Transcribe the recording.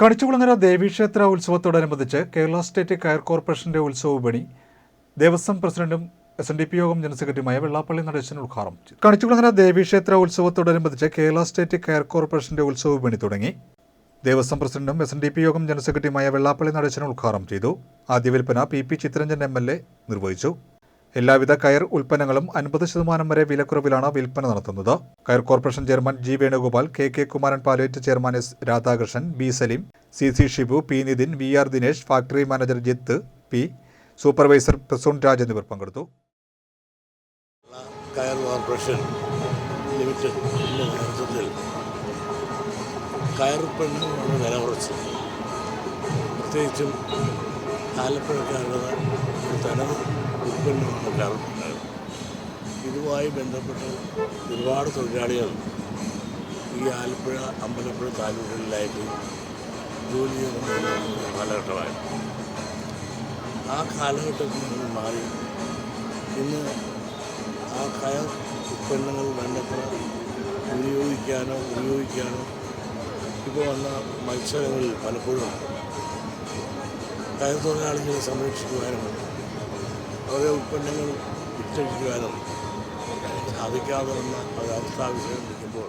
Kanichukulangara ദേവീക്ഷേത്ര ഉത്സവത്തോടനുബന്ധിച്ച് Kerala state കയർ കോർപ്പറേഷന്റെ ഉത്സവ വിപണി ദേവസ്വം പ്രസിഡന്റും S N D P Yogam general സെക്രട്ടറിയുമായ വെള്ളാപ്പള്ളി നടേശൻ ഉദ്ഘാടനം ചെയ്തു. കണിച്ചുകുളങ്ങര ദേവീക്ഷേത്ര ഉത്സവത്തോടനുബന്ധിച്ച് കേരള സ്റ്റേറ്റ് കയർ കോർപ്പറേഷന്റെ ഉത്സവ വിപണി തുടങ്ങി. ദേവസ്വം പ്രസിഡന്റും എസ് എൻ ഡി പി യോഗം ജനറൽ സെക്രട്ടറിയുമായ വെള്ളാപ്പള്ളി നടേശൻ ഉദ്ഘാടനം ചെയ്തു. ആദ്യ വിൽപ്പന P P Chitharanjan M L A നിർവഹിച്ചു. എല്ലാവിധ കയർ ഉൽപ്പന്നങ്ങളും അൻപത് ശതമാനം വരെ വിലക്കുറവിലാണ് വിൽപ്പന നടത്തുന്നത്. കയർ corporation chairman G Venugopal K K Kumaran പാലേറ്റ് chairman S Radhakrishnan B Saleem C C Shibu P Nithin V R Dinesh factory manager Jith P supervisor Prasoon Raj എന്നിവർ പങ്കെടുത്തു. കയർ കോർപ്പറേഷൻ ലിമിറ്റഡിന്റെ കയർ ഉൽപ്പന്നങ്ങളുടെ വില കുറച്ച്. പ്രത്യേകിച്ചും ആലപ്പുഴക്കാരുടെ കയർ ഉൽപ്പന്നങ്ങൾ ഇതുമായി ബന്ധപ്പെട്ട് ഒരുപാട് തൊഴിലാളികൾ ഈ ആലപ്പുഴ അമ്പലപ്പുഴ താലൂക്കുകളിലായിട്ട് ജോലി ചെയ്യുന്ന കാലഘട്ടമായിരുന്നു ആ കാലഘട്ടത്തിൽ നിന്ന് മാറി ഇന്ന് ആ കയർ ഉൽപ്പന്നങ്ങൾ വേണ്ടത്ര വിനിയോഗിക്കാനോ ഉപയോഗിക്കാനോ ഇപ്പോൾ വന്ന മത്സരങ്ങളിൽ പലപ്പോഴും കയർ തൊഴിലാളികളെ സംരക്ഷിക്കുവാനും അവരുടെ ഉൽപ്പന്നങ്ങളും വിറ്റഴിക്കുവാനും സാധിക്കാതെ വന്ന ഒരവസ്ഥാ വിഷയം നിൽക്കുമ്പോൾ